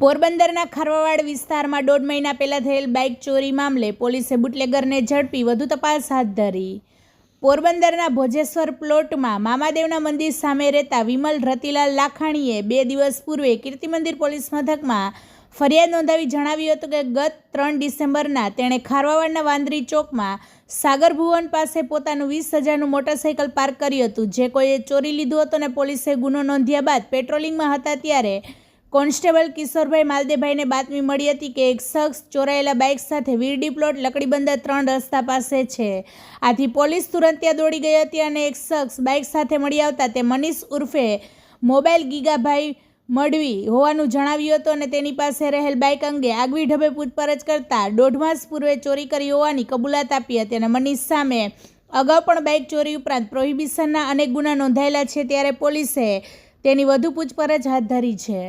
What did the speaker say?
પોરબંદરના ખારવાવાડ વિસ્તારમાં દોઢ મહિના પહેલાં થયેલ બાઇક ચોરી મામલે પોલીસે બુટલેગરને ઝડપી વધુ તપાસ હાથ ધરી. પોરબંદરના ભોજેશ્વર પ્લોટમાં મામાદેવના મંદિર સામે રહેતા વિમલ રતિલાલ લાખાણીએ બે દિવસ પૂર્વે કીર્તિ મંદિર પોલીસ મથકમાં ફરિયાદ નોંધાવી જણાવ્યું હતું કે ગત ત્રણ ડિસેમ્બરના તેણે ખારવાવાડના વાંદરી ચોકમાં સાગર ભુવન પાસે પોતાનું વીસ હજારનું મોટરસાઇકલ પાર્ક કર્યું હતું. જે કોઈએ ચોરી લીધું હતું અને પોલીસે ગુનો નોંધ્યા બાદ પેટ્રોલિંગમાં હતા ત્યારે કોન્સ્ટેબલ કિશોરભાઈ માલદેભાઈને બાતમી મળી હતી કે એક શખ્સ ચોરાયેલા બાઇક સાથે વીરડી પ્લોટ લકડીબંદર ત્રણ રસ્તા પાસે છે. આથી પોલીસ તુરંત ત્યાં દોડી ગઈ હતી અને એક શખ્સ બાઇક સાથે મળી આવતા તે મનીષ ઉર્ફે મોબાઈલ ગીગાભાઈ મળવી હોવાનું જણાવ્યું હતું અને તેની પાસે રહેલ બાઇક અંગે આગવી ઢબે પૂછપરછ કરતા દોઢ માસ પૂર્વે ચોરી કરી હોવાની કબૂલાત આપી હતી અને મનીષ સામે અગાઉ પણ બાઇક ચોરી ઉપરાંત પ્રોહિબિશનના અનેક ગુના નોંધાયેલા છે ત્યારે પોલીસે તેની વધુ પૂછપરછ હાથ ધરી છે.